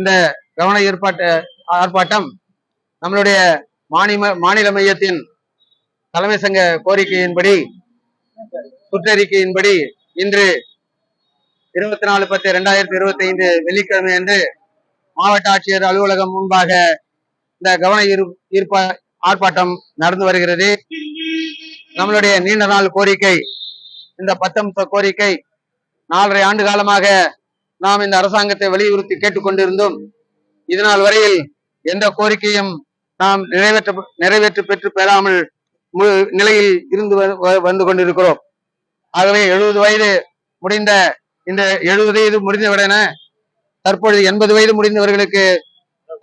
இந்த கவன ஏற்பாட்டு ஆர்ப்பாட்டம் நம்மளுடைய மாநில மாநில மையத்தின் தலைமை சங்க கோரிக்கையின்படி சுற்றறிக்கையின்படி இன்று இருபத்தி நாலு பத்து இரண்டாயிரத்தி இருபத்தி ஐந்து வெள்ளிக்கிழமை அன்று மாவட்ட ஆட்சியர் அலுவலகம் முன்பாக இந்த கவன ஈர்ப்பு ஈர்ப்ப ஆர்ப்பாட்டம் நடந்து வருகிறது. நம்மளுடைய நீண்ட நாள் கோரிக்கை இந்த பத்தம்ச கோரிக்கை நாலரை ஆண்டு காலமாக நாம் இந்த அரசாங்கத்தை வலியுறுத்தி கேட்டுக்கொண்டிருந்தோம். இதனால் வரையில் எந்த கோரிக்கையும் நாம் நிறைவேற்ற நிறைவேற்று பெற்று பெறாமல் நிலையில் இருந்து வந்து கொண்டிருக்கிறோம். ஆகவே எழுபது வயது முடிந்த இந்த எழுபது வயது முடிந்தவுடனே தற்பொழுது எண்பது வயது முடிந்தவர்களுக்கு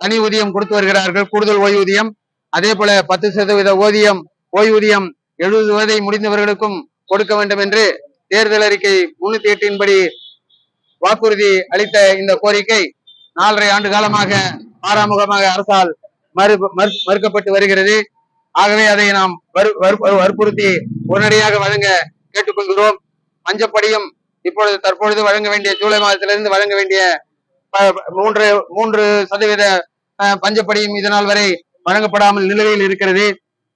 தனி ஊதியம் கொடுத்து வருகிறார்கள் கூடுதல் ஓய்வூதியம் அதே போல பத்து சதவீத ஓதியம் ஓய்வூதியம் எழுபது வயதை முடிந்தவர்களுக்கும் கொடுக்க வேண்டும் என்று தேர்தல் அறிக்கை முன்னூத்தி எட்டின்படி வாக்குறுதி அளித்த இந்த கோரிக்கை நாலரை ஆண்டு காலமாக ஆறாமுகமாக அரசால் மறு மறு- மறுக்கப்பட்டு வருகிறது. ஆகவே அதை நாம் வற்புறுத்தி உடனடியாக வழங்க கேட்டுக்கொள்கிறோம். பஞ்சப்படியும் இப்பொழுது தற்பொழுது வழங்க வேண்டிய ஜூலை மாதத்திலிருந்து வழங்க வேண்டிய மூன்று மூன்று சதவீத அஹ், பஞ்சப்படியும் இதனால் வரை வழங்கப்படாமல் நிலுவையில் இருக்கிறது.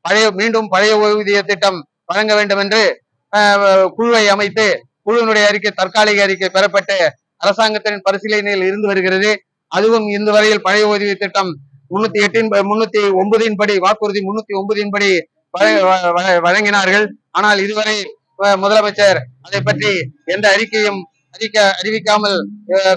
பழைய மீண்டும் பழைய ஓய்வூதிய திட்டம் வழங்க வேண்டும் என்று அஹ், குழுவை அமைத்து குழுவினுடைய அறிக்கை தற்காலிக அறிக்கை பெறப்பட்டு அரசாங்கத்தின் பரிசீலனையில் இருந்து வருகிறது. அதுவும் இந்த வரையில் பழைய ஓய்வூதிய திட்டம் முன்னூத்தி எட்டின் முன்னூத்தி ஒன்பதின் படி வாக்குறுதி முன்னூத்தி ஒன்பதின் படி வழங்கினார்கள். ஆனால் இதுவரை முதலமைச்சர் அதை பற்றி எந்த அறிக்கையும் அறிக்க அறிவிக்காமல்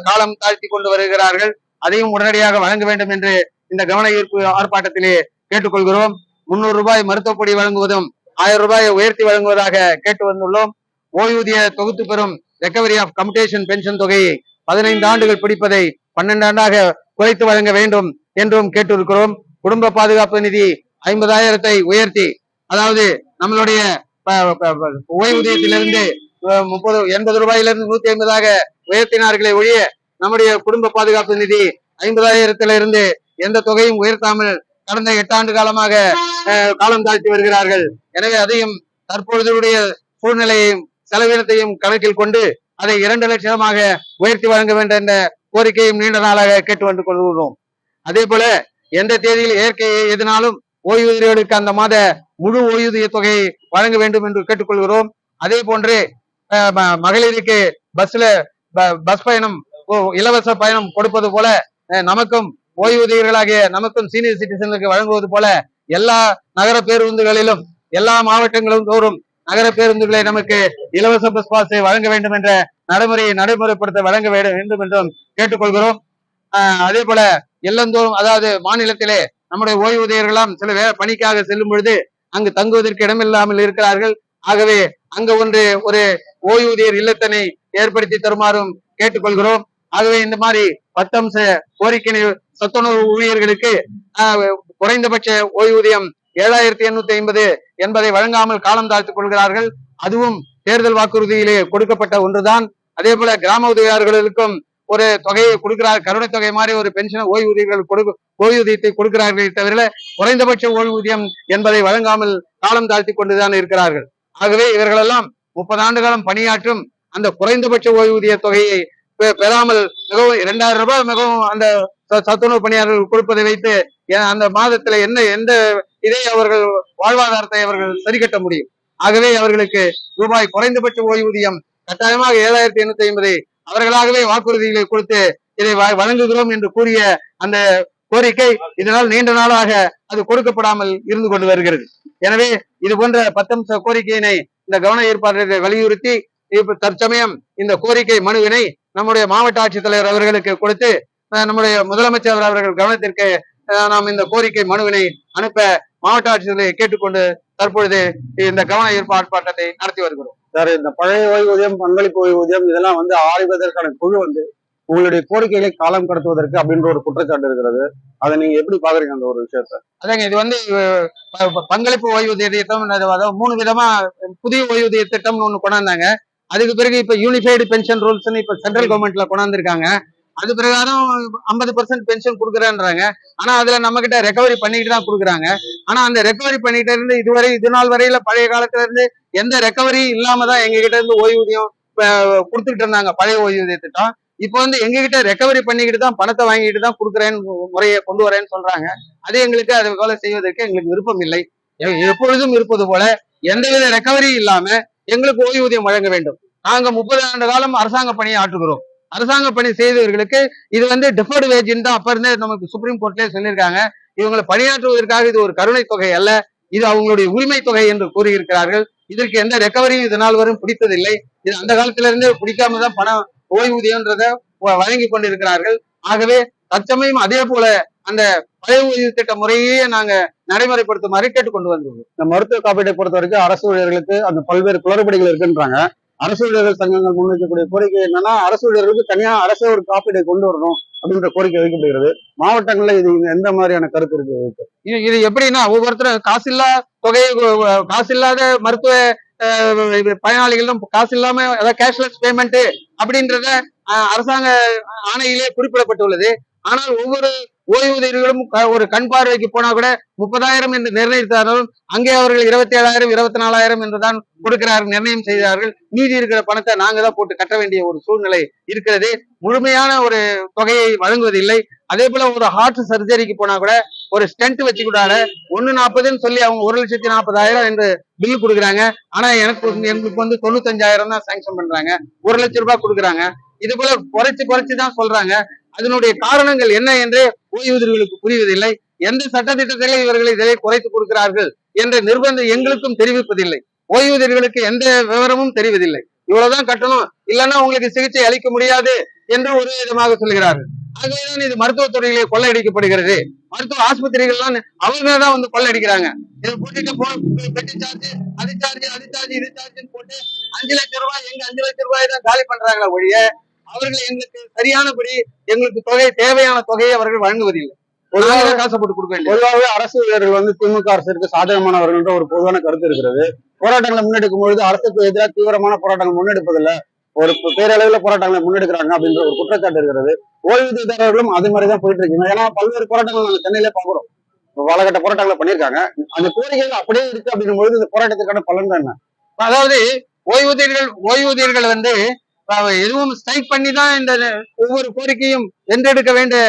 காலம் தாழ்த்தி கொண்டு வருகிறார்கள். அதையும் உடனடியாக வழங்க வேண்டும் என்று இந்த கவன ஈர்ப்பு ஆர்ப்பாட்டத்திலே கேட்டுக்கொள்கிறோம். முன்னூறு ரூபாய் மருத்துவப்படி வழங்குவதும் ஆயிரம் ரூபாயை உயர்த்தி வழங்குவதாக கேட்டு வந்துள்ளோம். ஓய்வூதிய தொகுத்து பெறும் ரெக்கவரி ஆஃப் கம்யூட்டேஷன் பென்ஷன் தொகையை பதினைந்து ஆண்டுகள் பிடிப்பதை பன்னெண்டு ஆண்டாக குறைத்து வழங்க வேண்டும் என்றும் கேட்டிருக்கிறோம் குடும்ப பாதுகாப்பு நிதி ஐம்பதாயிரத்தை உயர்த்தி அதாவது நம்மளுடைய ஓய்வூதியத்திலிருந்து முப்பது எண்பது ரூபாயிலிருந்து நூத்தி ஐம்பதாக உயர்த்தினார்களே ஒழிய நம்முடைய குடும்ப பாதுகாப்பு நிதி ஐம்பதாயிரத்திலிருந்து எந்த தொகையும் உயர்த்தாமல் கடந்த எட்டாண்டு காலமாக அஹ், காலம் தாழ்த்தி வருகிறார்கள். எனவே அதையும் தற்பொழுதைய சூழ்நிலையையும் செலவினத்தையும் கணக்கில் கொண்டு அதை இரண்டு லட்சமாக உயர்த்தி வழங்க வேண்டும் என்ற கோரிக்கையும் நீண்ட நாளாக கேட்டு வந்து கொள்கிறோம் அதே போல எந்த தேதியில் இயற்கையை எதினாலும் ஓய்வூதியர்களுக்கு அந்த மாத முழு ஓய்வூதிய தொகையை வழங்க வேண்டும் என்று கேட்டுக்கொள்கிறோம். அதே போன்று மகளிருக்கு பஸ்ல ப- பஸ் பயணம் ஓ, இலவச பயணம் கொடுப்பது போல நமக்கும் ஓய்வூதியர்களாகிய நமக்கும் சீனியர் சிட்டிசனுக்கு வழங்குவது போல எல்லா நகர பேருந்துகளிலும் எல்லா மாவட்டங்களும் தோறும் நகர பேருந்துகளை நமக்கு இலவச பஸ் பாஸை வழங்க வேண்டும் என்ற நடைமுறையை நடைமுறைப்படுத்த வழங்க வேண்டும் என்றும் கேட்டுக்கொள்கிறோம். ஆஹ் அதே போல எல்லந்தோறும் அதாவது மாநிலத்திலே நம்முடைய ஓய்வூதியர்களாம் சில வே பணிக்காக செல்லும் பொழுது அங்கு தங்குவதற்கு இடமில்லாமல் இருக்கிறார்கள். ஆகவே அங்க ஒன்று ஒரு ஓய்வூதியர் இல்லத்தினை ஏற்படுத்தி தருமாறும் கேட்டுக்கொள்கிறோம். ஆகவே இந்த மாதிரி பத்தம்ச கோரிக்கை சத்துணவு ஊழியர்களுக்கு ஆஹ், குறைந்தபட்ச ஓய்வூதியம் ஏழாயிரத்தி எண்ணூத்தி ஐம்பது என்பதை வழங்காமல் காலம் தாழ்த்துக் கொள்கிறார்கள். அதுவும் தேர்தல் வாக்குறுதியிலே கொடுக்கப்பட்ட ஒன்றுதான். அதே போல கிராம உதவியாளர்களுக்கும் ஒரு தொகையை கொடுக்கிறார் கருணை தொகை மாதிரி ஒரு பென்ஷன் ஓய்வூதியர்கள் கொடுக்க ஓய்வூதியத்தை கொடுக்கிறார்களே தவிர குறைந்தபட்ச ஓய்வூதியம் என்பதை வழங்காமல் காலம் தாழ்த்தி கொண்டுதான் இருக்கிறார்கள். ஆகவே இவர்களெல்லாம் முப்பது ஆண்டு காலம் பணியாற்றும் அந்த குறைந்தபட்ச ஓய்வூதிய தொகையை பெ- பெறாமல் மிகவும் இரண்டாயிரம் ரூபாய் மிகவும் அந்த ச- சத்துணவு பணியாளர்கள் கொடுப்பதை வைத்து அந்த மாதத்துல என்ன எந்த இதை அவர்கள் வாழ்வாதாரத்தை அவர்கள் சரி கட்ட முடியும். ஆகவே அவர்களுக்கு ரூபாய் குறைந்தபட்ச ஓய்வூதியம் கட்டாயமாக ஏழாயிரத்தி எண்ணூத்தி ஐம்பது அவர்களாகவே வாக்குறுதிகளை கொடுத்து இதை வழங்குகிறோம் என்று கூறிய அந்த கோரிக்கை இதனால் நீண்ட நாளாக அது கொடுக்கப்படாமல் இருந்து கொண்டு வருகிறது. எனவே இது போன்ற பத்தம்ச கோரிக்கையினை இந்த கவன ஏற்பாடுகளை வலியுறுத்தி இப்ப தற்சமயம் இந்த கோரிக்கை மனுவினை நம்முடைய மாவட்ட ஆட்சித்தலைவர் அவர்களுக்கு கொடுத்து நம்முடைய முதலமைச்சர் அவர்கள் கவனத்திற்கு நாம் இந்த கோரிக்கை மனுவினை அனுப்ப மாவட்ட ஆட்சித்தலைவரை கேட்டுக்கொண்டு தற்பொழுது இந்த கவன ஈர்ப்பு ஆர்ப்பாட்டத்தை நடத்தி வருகிறோம். சார் இந்த பழைய ஓய்வூதியம் பங்களிப்பு ஓய்வூதியம் இதெல்லாம் வந்து ஆய்வதற்கான குழு வந்து உங்களுடைய கோரிக்கைகளை காலம் கடத்துவதற்கு அப்படின்ற ஒரு குற்றச்சாட்டு இருக்கிறது. அதை நீங்க எப்படி பாக்குறீங்க அந்த ஒரு விஷயத்த? அதாங்க இது வந்து பங்களிப்பு ஓய்வூதிய திட்டம் அதாவது மூணு விதமா புதிய ஓய்வூதிய திட்டம்னு ஒண்ணு கொண்டாந்தாங்க. அதுக்கு பிறகு இப்ப யூனிஃபைடு பென்ஷன் ரூல்ஸ்னு இப்ப சென்ட்ரல் கவர்மெண்ட்ல கொண்டாந்துருக்காங்க. அது பிரகாரம் ஐம்பது பர்சன்ட் பென்ஷன் கொடுக்குறேன்றாங்க. ஆனா அதுல நம்ம கிட்ட ரெக்கவரி பண்ணிட்டு தான் கொடுக்குறாங்க. ஆனா அந்த ரெக்கவரி பண்ணிட்டு இருந்து இதுவரை இது நாள் வரையில பழைய காலத்துல இருந்து எந்த ரெக்கவரி இல்லாம தான் எங்க கிட்ட இருந்து ஓய்வூதியம் கொடுத்துக்கிட்டு இருந்தாங்க. பழைய ஓய்வூதிய திட்டம். இப்போ வந்து எங்ககிட்ட ரெக்கவரி பண்ணிக்கிட்டு தான் பணத்தை வாங்கிட்டு தான் கொடுக்குறேன்னு முறையை கொண்டு வரேன்னு சொல்றாங்க. அது எங்களுக்கு அது போல செய்வதற்கு எங்களுக்கு விருப்பம் இல்லை. எப்பொழுதும் இருப்பது போல எந்தவித ரெக்கவரி இல்லாம எங்களுக்கு ஓய்வூதியம் வழங்க வேண்டும். நாங்க முப்பது ஆண்டு காலம் அரசாங்க பணியை ஆற்றுகிறோம். அரசாங்க பணி செய்தவர்களுக்கு இது வந்து டிஃபர்டு வேஜ்னு தான் அப்ப இருந்தே நமக்கு சுப்ரீம் கோர்ட்லயே சொல்லியிருக்காங்க. இவங்களை பணியாற்றுவதற்காக இது ஒரு கருணை தொகை அல்ல. இது அவங்களுடைய உரிமை தொகை என்று கூறியிருக்கிறார்கள். இதற்கு எந்த ரெக்கவரியும் இது வரும் பிடித்ததில்லை. இது அந்த காலத்துல இருந்தே பிடிக்காம தான் பணம் ஓய்வூதியன்றத வ- வழங்கி கொண்டிருக்கிறார்கள். ஆகவே தற்சமயம் அதே போல அந்த பழைய ஊதிய திட்ட முறையே நாங்க நடைமுறைப்படுத்துமாறு கேட்டுக்கொண்டு வந்தோம் இந்த மருத்துவ காப்பீட்டை பொறுத்த வரைக்கும் அரசு ஊழியர்களுக்கு அந்த பல்வேறு குளறுபடிகள் இருக்குன்றாங்க. அரசு ஊழியர்கள் சங்கங்கள் முன்வைக்கக்கூடிய கோரிக்கை என்னன்னா அரசு ஊழியர்களுக்கு தனியா அரசே ஒரு காப்பீடை கொண்டு வரணும் அப்படின்ற கோரிக்கை வைக்கப்படுகிறது. மாவட்டங்கள்ல இது எந்த மாதிரியான கருத்து இருக்கு இது இது எப்படின்னா ஒவ்வொருத்தரும் காசில்லா தொகை காசு காசில்லாத மருத்துவ இது பயனாளிகளும் காசு இல்லாம அதாவது கேஷ்லெஸ் பேமெண்ட் அப்படின்றத அரசாங்க ஆணையிலே குறிப்பிடப்பட்டுள்ளது. ஆனால் ஒவ்வொரு ஓய்வூதியர்களும் க- ஒரு கண் பார்வைக்கு போனா கூட முப்பதாயிரம் என்று நிர்ணயித்தாலும் அங்கே அவர்கள் இருபத்தி ஏழாயிரம் இருபத்தி நாலாயிரம் என்றுதான் கொடுக்கிறார்கள் நிர்ணயம் செய்தார்கள். மீதி இருக்கிற பணத்தை நாங்க தான் போட்டு கட்ட வேண்டிய ஒரு சூழ்நிலை இருக்கிறது. முழுமையான ஒரு தொகையை வழங்குவதில்லை. அதே போல ஒரு ஹார்ட் சர்ஜரிக்கு போனா கூட ஒரு ஸ்டென்ட் வச்சு கூடாத ஒன்னு நாற்பதுன்னு சொல்லி அவங்க ஒரு லட்சத்தி நாற்பதாயிரம் என்று பில் கொடுக்குறாங்க. ஆனா எனக்கு வந்து- எங்களுக்கு வந்து தொண்ணூத்தஞ்சாயிரம் தான் சாங்ஷன் பண்றாங்க. ஒரு லட்சம் ரூபாய் கொடுக்குறாங்க. இது போல குறைச்சு குறைச்சு தான் சொல்றாங்க. அதனுடைய காரணங்கள் என்ன என்று ஓய்வூதியர்களுக்கு புரிவதில்லை. எந்த சட்டத்திட்டத்திலே இவர்களை இதை குறைத்து கொடுக்கிறார்கள் என்ற நிர்பந்தம் எங்களுக்கும் தெரிவிப்பதில்லை. ஓய்வூதியர்களுக்கு எந்த விவரமும் தெரிவதில்லை. இவ்வளவுதான் கட்டணும். இல்லைன்னா உங்களுக்கு சிகிச்சை அளிக்க முடியாது என்று ஒரு விதமாக சொல்கிறார்கள். ஆகவேதான் இது மருத்துவத்துறையிலே கொள்ளையடிக்கப்படுகிறது. மருத்துவ ஆஸ்பத்திரிகள்லாம் அவங்க தான் வந்து கொள்ளையடிக்கிறாங்க. இதை போட்டுட்டு போ பெட்டி சார்ஜ் அது சார்ஜ் அது சார்ஜ் இது சார்ஜ் போட்டு அஞ்சு லட்சம் ரூபாய் எங்க அஞ்சு லட்சம் ரூபாய் தான் காலி பண்றாங்களா ஒழிய அவர்கள் எங்களுக்கு சரியானபடி எங்களுக்கு தொகை தேவையான தொகையை அவர்கள் வழங்குவதில்லை. தான் காசு போட்டு கொடுக்க பொதுவாகவே அரசு ஊழியர்கள் வந்து திமுக அரசிற்கு சாதகமானவர்கள்ன்ற ஒரு பொதுவான கருத்து இருக்கிறது. போராட்டங்களை முன்னெடுக்கும் பொழுது அரசுக்கு எதிராக தீவிரமான போராட்டங்கள் முன்னெடுப்பதில்ல. ஒரு பேரளவில் போராட்டங்களை முன்னெடுக்கிறாங்க அப்படின்ற ஒரு குற்றச்சாட்டு இருக்கிறது. ஓய்வூதியதாரர்களும் அது மாதிரி தான் போயிட்டு இருக்கீங்க ஏன்னா பல்வேறு போராட்டங்கள் நாங்க சென்னையிலே பாக்குறோம் பலகட்ட போராட்டங்களை பண்ணியிருக்காங்க. அந்த கோரிக்கைகள் அப்படியே இருக்கு அப்படின்னும் பொழுது இந்த போராட்டத்துக்கான பலன் என்ன? அதாவது ஓய்வூதியர்கள் ஓய்வூதியர்கள் வந்து எதுவும் ஸ்ட்ரைக் பண்ணி தான் இந்த ஒவ்வொரு கோரிக்கையும் வென்றெடுக்க வேண்டிய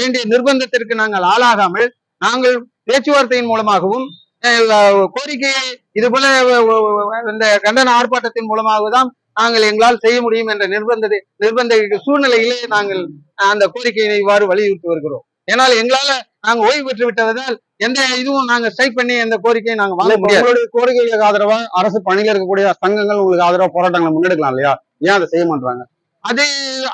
வேண்டிய நிர்பந்தத்திற்கு நாங்கள் ஆளாகாமல் நாங்கள் பேச்சுவார்த்தையின் மூலமாகவும் கோரிக்கையை இது போல இந்த கண்டன ஆர்ப்பாட்டத்தின் மூலமாக தான் நாங்கள் எங்களால் செய்ய முடியும் என்ற நிர்பந்த நிர்பந்த சூழ்நிலையிலே நாங்கள் அந்த கோரிக்கையை இவ்வாறு வலியுறுத்தி வருகிறோம். ஏனால் எங்களால நாங்க ஓய்வு பெற்று விட்டதால் எந்த இதுவும் நாங்க ஸ்ட்ரைக் பண்ணி எந்த கோரிக்கையும் நாங்க வாங்க முடியாது. உங்களுடைய கோரிக்கைகளுக்கு ஆதரவா அரசு பணியில இருக்கக்கூடிய சங்கங்கள் உங்களுக்கு ஆதரவா போராட்டங்களை முன்னெடுக்கலாம் இல்லையா? ஏன் அதை செய்ய மாட்டாங்க அது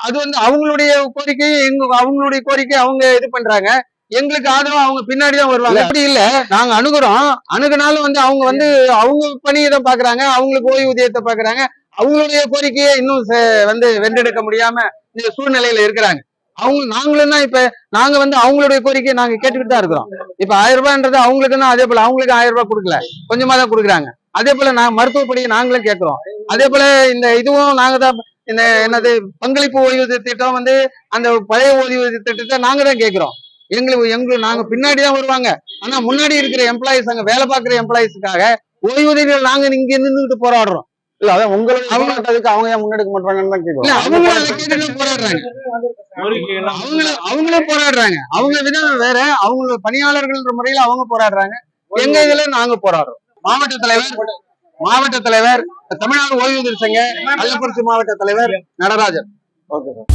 அது வந்து அவங்களுடைய கோரிக்கை எங்க அவங்களுடைய கோரிக்கை அவங்க இது பண்றாங்க. எங்களுக்கு ஆதரவா அவங்க பின்னாடி தான் வருவாங்க. அப்படி இல்ல. நாங்க அணுகுறோம். அணுகுனாலும் வந்து அவங்க வந்து அவங்க பணியை தான் பாக்குறாங்க. அவங்களுக்கு ஓய்வூதியத்தை பாக்குறாங்க. அவங்களுடைய கோரிக்கையை இன்னும் வந்து வென்றெடுக்க முடியாம இந்த சூழ்நிலையில இருக்கிறாங்க. அவங்க நாங்களும் தான் இப்ப நாங்க வந்து அவங்களுடைய கோரிக்கையை நாங்க கேட்டுக்கிட்டு தான் இருக்கிறோம். இப்ப ஆயிரம் ரூபாய்ன்றது அவங்களுக்கு தான் அதே போல அவங்களுக்கு ஆயிரம் ரூபாய் கொடுக்கல. கொஞ்சமா தான் கொடுக்குறாங்க. அதே போல நான் மருத்துவ படியை நாங்களும் கேட்கிறோம் அதே போல இந்த இதுவும் நாங்க தான் இந்த என்னது பங்களிப்பு ஓய்வூதிய திட்டம் வந்து அந்த பழைய ஓய்வூதிய திட்டத்தை நாங்க தான் கேட்கிறோம் எங்களுக்கு எங்களுக்கு நாங்க பின்னாடி தான் வருவாங்க. ஆனா முன்னாடி இருக்கிற எம்ப்ளாயிஸ் அங்க வேலை பார்க்குற எம்ப்ளாயிஸுக்காக ஓய்வூதியர்கள் நாங்க இங்க நின்றுட்டு போராடுறோம். இல்ல அதான் உங்களுடைய அவங்க- அவங்க ஏன் முன்னெடுக்க மாட்டாங்கன்னு தான் இல்ல கேட்கலாம் அவங்களும் அதை கேட்டுட்டு போராடுறாங்க. அவங்களும் அவங்களும் போராடுறாங்க. அவங்க விதம் வேற அவங்க பணியாளர்கள்ன்ற முறையில அவங்க போராடுறாங்க. எங்க இதுல நாங்க போராடுறோம். மாவட்ட தலைவர் மாவட்ட தலைவர் தமிழ்நாடு ஓய்வூதியர் சங்க கள்ளக்குறிச்சி மாவட்ட தலைவர் நடராஜன். Okay sir